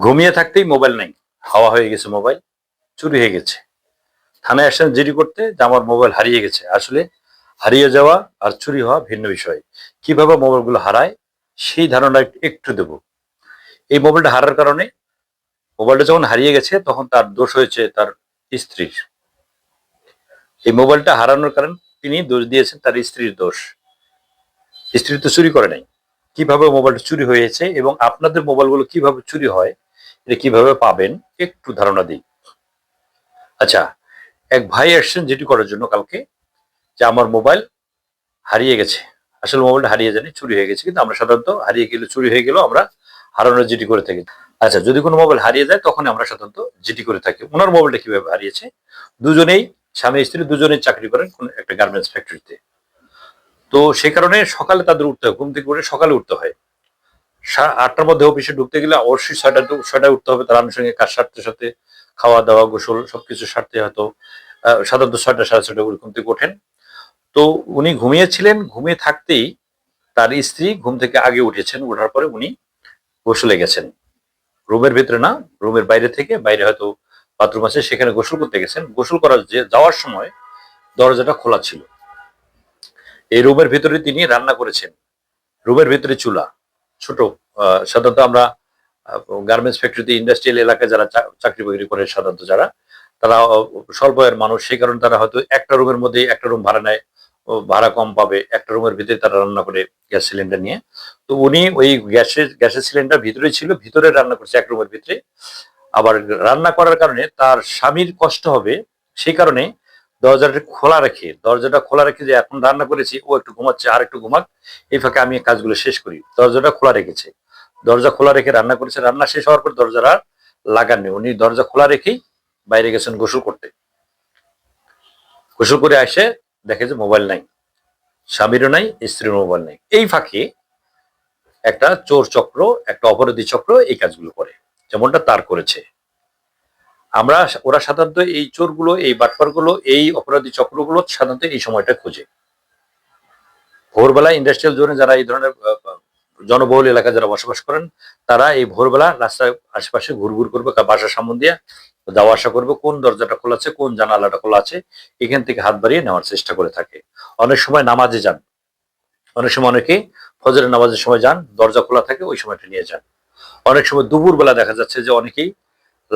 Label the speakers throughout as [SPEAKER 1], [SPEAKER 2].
[SPEAKER 1] ঘুমিয়ে থাকতেই মোবাইল নেই। হাওয়া হয়ে গেছে মোবাইল, চুরি হয়ে গেছে। থানায় আসেন জিডি করতে, যে আমার মোবাইল হারিয়ে গেছে। আসলে হারিয়ে যাওয়া আর চুরি হওয়া ভিন্ন বিষয়। কীভাবে মোবাইলগুলো হারায়, সেই ধারণা একটু- দেব। এই মোবাইলটা হারার কারণে মোবাইলটা যখন হারিয়ে গেছে, তখন তার দোষ হয়েছে তার স্ত্রীর। এই মোবাইলটা হারানোর কারণ তিনি দোষ দিয়েছেন তার স্ত্রীর দোষ। স্ত্রী তো চুরি করে নাই। কীভাবে মোবাইলটা চুরি হয়েছে এবং আপনাদের মোবাইলগুলো কীভাবে চুরি হয় এটা কীভাবে পাবেন, একটু ধারণা দিই। আচ্ছা এক ভাই আসছেন যেটি করার জন্য কালকে, যে আমার মোবাইল হারিয়ে গেছে। আসলে মোবাইলটা হারিয়ে জানি চুরি হয়ে গেছে, কিন্তু আমরা সাধারণত হারিয়ে গেলে চুরি হয়ে গেলেও আমরা হারানোর জিটি করে থাকি। আচ্ছা যদি কোনো মোবাইল হারিয়ে যায় তখন আমরা সাধারণত জিটি করে থাকি। ওনার মোবাইলটা কীভাবে হারিয়েছে? দুজনেই, স্বামী, স্ত্রী দুজনেই চাকরি করেন কোন একটা গার্মেন্টস ফ্যাক্টরিতে তো সে কারণে সকালে তাদের উঠতে হয়, ঘুম থেকে উঠে সকালে উঠতে হয়। আটটার মধ্যে অফিসে ঢুকতে গেলে অবশ্যই ছয়টা ছয়টায় উঠতে হবে তার আনুষঙ্গিক কাজ সারতে সাথে খাওয়া দাওয়া গোসল সবকিছু সারতে হয়তো সাধারণত ছয়টা, সাড়ে ছয়টা করে ঘুম থেকে ওঠেন। তো উনি ঘুমিয়েছিলেন, ঘুমিয়ে থাকতেই তার স্ত্রী ঘুম থেকে আগে উঠেছেন, ওঠার পরে উনি গোসলে গেছেন। রুমের ভিতরে না, রুমের বাইরে থেকে, বাইরে হয়তো বাথরুম আছে, সেখানে গোসল করতে গেছেন। গোসল করার যে যাওয়ার সময় দরজাটা খোলা ছিল। এই রুমের ভিতরে তিনি রান্না করেছেন। রুমের ভিতরে চুলা। ছোট সাধারণত আমরা গার্মেন্টস ফ্যাক্টরিতে ইন্ডাস্ট্রিয়াল এলাকায় যারা চাকরি বাকরি করে সাধারণত যারা, তারা স্বল্প আয়ের মানুষ, সেই কারণে তারা হয়তো একটা রুমের মধ্যে একটা রুম ভাড়া নেয় ভাড়া কম পাবে, একটা রুমের ভিতরে তারা রান্না করে গ্যাস সিলিন্ডার নিয়ে। তো উনি ওই গ্যাসের গ্যাসের সিলিন্ডার ভিতরে ছিল, ভিতরে রান্না করছে এক রুমের ভিতরে। আবার রান্না করার কারণে তার স্বামীর কষ্ট হবে, সেই কারণে দরজাটা খোলা রেখে, দরজাটা খোলা রেখে যে এখন রান্না করেছি, ও একটু ঘুমাচ্ছে, আর একটু ঘুমাক, এই ফাঁকে আমি কাজগুলো শেষ করি। দরজাটা খোলা রেখেছে। দরজা খোলা রেখে রান্না করেছে, রান্না শেষ হওয়ার পর দরজাটা আর লাগাননি উনি দরজা খোলা রেখেই বাইরে গেছেন গোসল করতে। গোসল করে আসে দেখে যে মোবাইল নাই, স্বামীরও নাই স্ত্রীর মোবাইল নাই। এই ফাঁকে একটা চোর চক্র, একটা অপরাধী চক্র এই কাজগুলো করে, যেমনটা তার করেছে। আমরা ওরা সাধারণত এই চোরগুলো, এই বাটপারগুলো, এই অপরাধী চক্রগুলো সাধারণত এই সময়টা খোঁজে। ভোরবেলা ইন্ডাস্ট্রিয়াল জোনে যারা এই ধরনের জনবহুল এলাকায় যারা বসবাস করেন, তারা এই ভোরবেলা রাস্তায় আশেপাশে ঘুরঘুর করবে বাসার সামন দিয়ে যাওয়া আসা করবে, কোন দরজাটা খোলা আছে, কোন জানালাটা খোলা আছে, এখান থেকে হাত বাড়িয়ে নেওয়ার চেষ্টা করে থাকে। অনেক সময় নামাজে যান। অনেক সময় অনেকে ফজরের নামাজের সময় যান, দরজা খোলা থাকে, ওই সময়টা নিয়ে যান। অনেক সময় দুপুর বেলা দেখা যাচ্ছে যে অনেকেই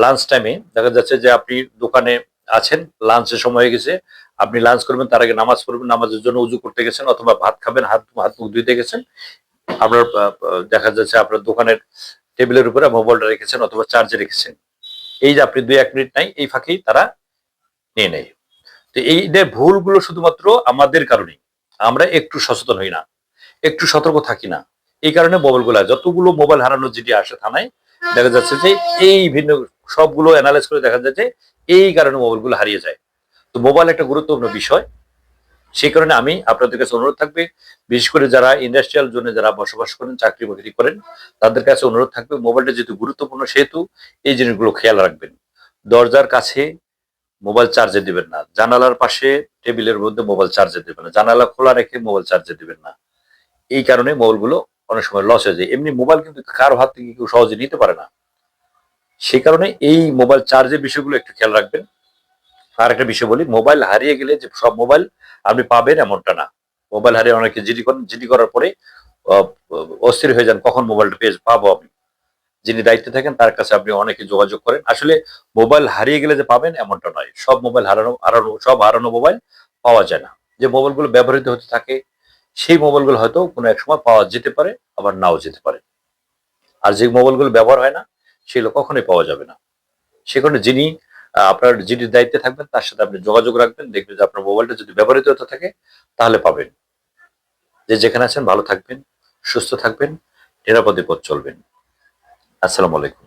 [SPEAKER 1] লাঞ্চ টাইমে দেখা যাচ্ছে যে আপনি দোকানে আছেন লাঞ্চের সময় হয়ে গেছে, আপনি লাঞ্চ করবেন, তার আগে নামাজ পড়বেন, নামাজের জন্য উজু করতে গেছেন অথবা ভাত খাবেন, হাত হাত মুখ ধুইতে গেছেন। আপনার দেখা যাচ্ছে আপনার দোকানের টেবিলের উপরে মোবাইলটা রেখেছেন অথবা চার্জে রেখেছেন। এই যে আপনি দুই এক মিনিট নাই, এই ফাঁকেই তারা নিয়ে নেয়। তো এই ভুলগুলো শুধুমাত্র আমাদের কারণেই, আমরা একটু সচেতন হই না, একটু সতর্ক থাকি না। এই কারণে মোবাইলগুলো, যতগুলো মোবাইল হারানোর যেটি আসে থানায়, দেখা যাচ্ছে যে এই ভিন্ন সবগুলো অ্যানালাইজ করে দেখা যাচ্ছে এই কারণে মোবাইলগুলো হারিয়ে যায়। তো মোবাইল একটা গুরুত্বপূর্ণ বিষয়। সেই কারণে আমি আপনাদের কাছে অনুরোধ থাকবে, বিশেষ করে যারা ইন্ডাস্ট্রিয়াল জোনে যারা বসবাস করেন চাকরি বাকরি করেন, তাদের কাছে অনুরোধ থাকবে মোবাইলটা যেহেতু গুরুত্বপূর্ণ, সেহেতু এই জিনিসগুলো খেয়াল রাখবেন। দরজার কাছে মোবাইল চার্জে দিবেন না। জানালার পাশে টেবিলের মধ্যে মোবাইল চার্জে দিবেন না। জানালা খোলা রেখে মোবাইল চার্জে দিবেন না। এই কারণে মোবাইলগুলো অনেক সময় লস হয়ে যায়। এমনি মোবাইল কিন্তু কারও হাত থেকে কেউ সহজে নিতে পারে না। সেই কারণে এই মোবাইল চার্জের বিষয়গুলো একটু খেয়াল রাখবেন। আর একটা বিষয় বলি মোবাইল হারিয়ে গেলে যে সব মোবাইল আপনি পাবেন এমনটা না। মোবাইল হারিয়ে অনেকে জিডি করেন জিডি করার পরে অস্থির হয়ে যান, কখন মোবাইলটা পেয়ে পাবো আমি? যিনি দায়িত্বে থাকেন, তার কাছে আপনি অনেকে যোগাযোগ করেন। আসলে মোবাইল হারিয়ে গেলে যে পাবেন এমনটা নয়। সব মোবাইল হারানো হারানো, সব হারানো মোবাইল পাওয়া যায় না। যে মোবাইলগুলো ব্যবহৃত হতে থাকে, সেই মোবাইলগুলো হয়তো কোনো এক সময় পাওয়া যেতে পারে, আবার নাও যেতে পারে। আর যে মোবাইলগুলো ব্যবহার হয় না সেগুলো কখনোই পাওয়া যাবে না। সে কারণে যিনি আপনার যিনি দায়িত্বে থাকবেন, তার সাথে আপনি যোগাযোগ রাখবেন, দেখবেন যে আপনার মোবাইলটা যদি ব্যবহৃত হতে থাকে, তাহলে পাবেন। যে যেখানে আছেন, ভালো থাকবেন, সুস্থ থাকবেন, নিরাপদে পথ চলবেন। আসসালামু আলাইকুম।